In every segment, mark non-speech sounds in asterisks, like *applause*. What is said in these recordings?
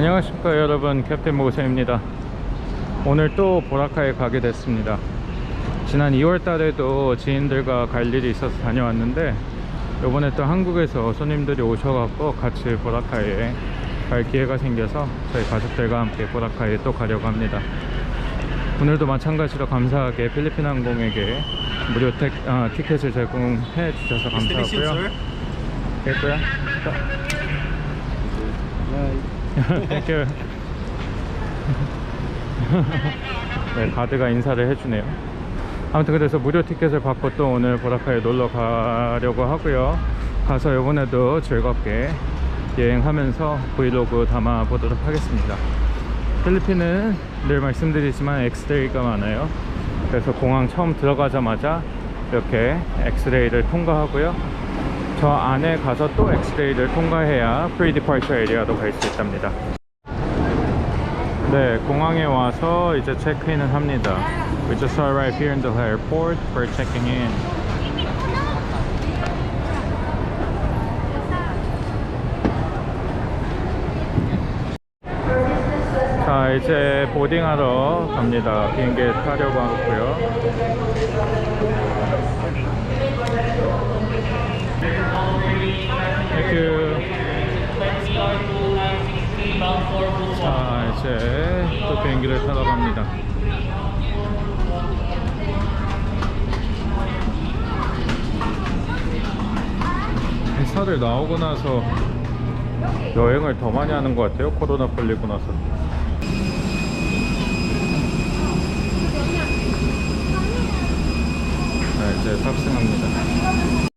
안녕하십니까 여러분. 캡틴 모세입니다. 오늘 또 보라카에 가게 됐습니다. 지난 2월 달에도 지인들과 갈 일이 있어서 다녀왔는데 요번에 또 한국에서 손님들이 오셔갖고 같이 보라카에 갈 기회가 생겨서 저희 가족들과 함께 보라카에 또 가려고 합니다. 오늘도 마찬가지로 감사하게 필리핀 항공에게 무료 택, 아, 티켓을 제공해 주셔서 감사하고요. 됐고요 땡큐 네, 가드가 인사를 해주네요. 아무튼 그래서 무료 티켓을 받고 또 오늘 보라카에 놀러 가려고 하고요. 가서 이번에도 즐겁게 여행하면서 브이로그 담아 보도록 하겠습니다. 필리핀은 늘 말씀드리지만 엑스레이가 많아요. 그래서 공항 처음 들어가자마자 이렇게 엑스레이를 통과하고요 저 안에 가서 또 엑스레이를 통과해야 프리 디파처 에리아도 갈 수 있답니다. 네 공항에 와서 이제 체크인을 합니다. We just arrived here in the airport for checking in. 자 이제 보딩하러 갑니다. 비행기 타려고 하고요 자 이제 또 비행기를 타러 갑니다. 회사를 나오고 나서 여행을 더 많이 하는 것 같아요. 코로나 풀리고 나서. 네, 이제 탑승합니다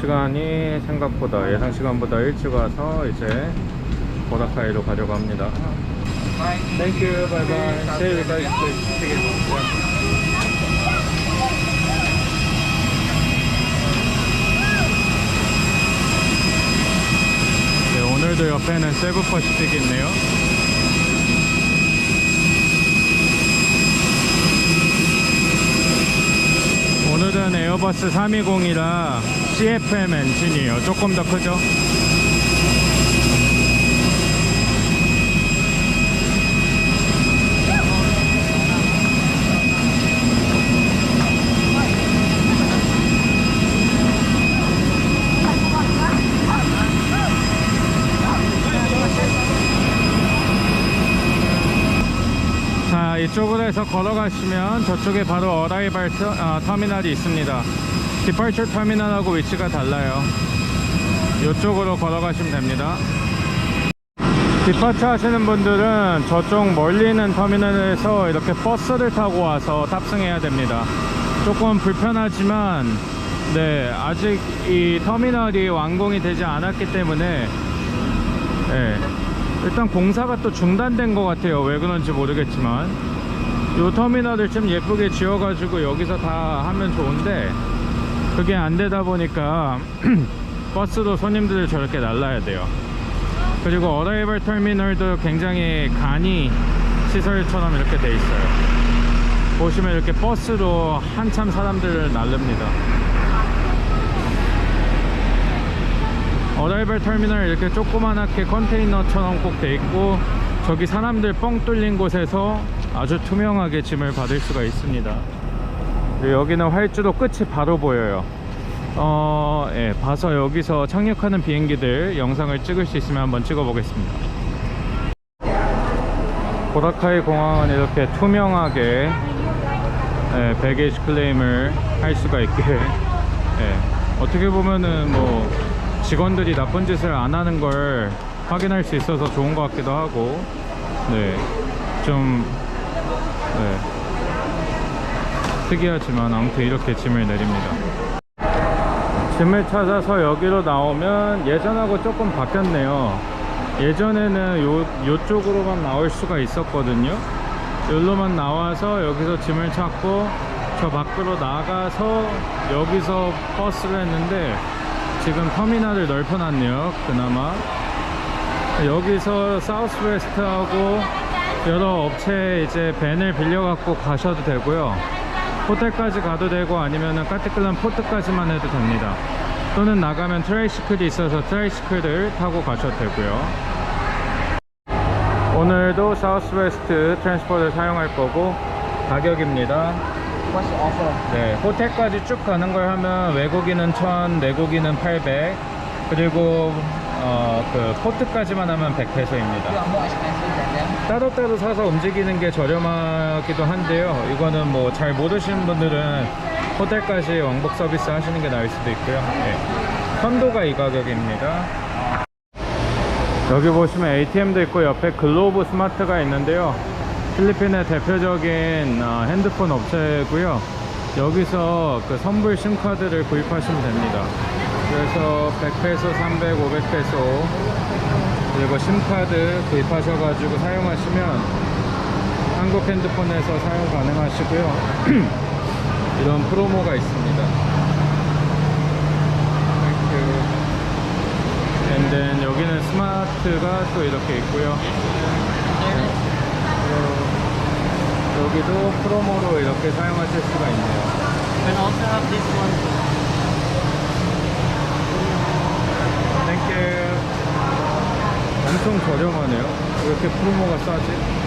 시간이 생각보다 예상 시간보다 일찍 와서 이제 보라카이로 가려고 합니다. Thank you, bye bye. Say you guys. Yeah. 네, 오늘도 옆에는 세부 퍼시픽이 있네요. 오늘은 에어버스 320이라 CFM 엔진이에요. 조금 더 크죠? 자 이쪽으로 해서 걸어가시면 저쪽에 바로 어라이벌 터, 아, 터미널이 있습니다 디펄처 터미널하고 위치가 달라요. 이쪽으로 걸어가시면 됩니다. 디파처 하시는 분들은 저쪽 멀리 있는 터미널에서 이렇게 버스를 타고 와서 탑승해야 됩니다. 조금 불편하지만 네 아직 이 터미널이 완공이 되지 않았기 때문에 네, 일단 공사가 또 중단된 것 같아요. 왜 그런지 모르겠지만. 요 터미널을 좀 예쁘게 지어가지고 여기서 다 하면 좋은데 그게 안 되다 보니까 *clears throat* 버스도 손님들을 저렇게 날라야 돼요. 그리고 어라이벌 터미널도 굉장히 간이 시설처럼 이렇게 돼 있어요. 보시면 이렇게 버스로 한참 사람들을 날릅니다. 어라이벌 터미널 이렇게 조그만하게 컨테이너처럼 꼭 돼 있고 저기 사람들 뻥 뚫린 곳에서 아주 투명하게 짐을 받을 수가 있습니다 여기는 활주로 끝이 바로 보여요. 어, 예, 봐서 여기서 착륙하는 비행기들 영상을 찍을 수 있으면 한번 찍어 보겠습니다. 보라카이 공항은 이렇게 투명하게 예, 베게이지 클레임을 할 수가 있게 *laughs* 예, 어떻게 보면은 뭐 직원들이 나쁜 짓을 안 하는 걸 확인할 수 있어서 좋은 것 같기도 하고 네, 좀 네, 특이하지만 아무튼 이렇게 짐을 내립니다. 짐을 찾아서 여기로 나오면 예전하고 조금 바뀌었네요. 예전에는 요, 요쪽으로만 나올 수가 있었거든요. 여기로만 나와서 여기서 짐을 찾고 저 밖으로 나가서 여기서 버스를 했는데 지금 터미널을 넓혀놨네요. 그나마. 여기서 사우스웨스트하고 여러 업체 이제 밴을 빌려 갖고 가셔도 되고요. 호텔까지 가도 되고 아니면은 까티클란 포트까지만 해도 됩니다. 또는 나가면 트라이시클이 있어서 트라이시클을 타고 가셔도 되고요. 오늘도 사우스웨스트 트랜스포트를 사용할 거고 가격입니다. 네, 호텔까지 쭉 가는 걸 하면 외국인은 1000, 내국인은 800 그리고 어, 그 포트까지만 하면 100페소입니다. You are more expensive than them. 따로따로 사서 움직이는 게 저렴하기도 한데요. 이거는 뭐 잘 모르시는 분들은 호텔까지 왕복 서비스 하시는 게 나을 수도 있고요. 네. 선도가 이 가격입니다. 여기 보시면 ATM도 있고 옆에 글로브 스마트가 있는데요. 필리핀의 대표적인 어, 핸드폰 업체고요. 여기서 그 선불 심카드를 구입하시면 됩니다. 그래서 100페소, 300, 500페소 그리고 심카드 구입하셔가지고 사용하시면 한국 핸드폰에서 사용 가능하시고요. *clears throat* 이런 프로모가 있습니다. And then 여기는 스마트가 또 이렇게 있고요. 어, 여기도 프로모로 이렇게 사용하실 수가 있네요. 엄청 저렴하네요. 왜 이렇게 프로모가 싸지?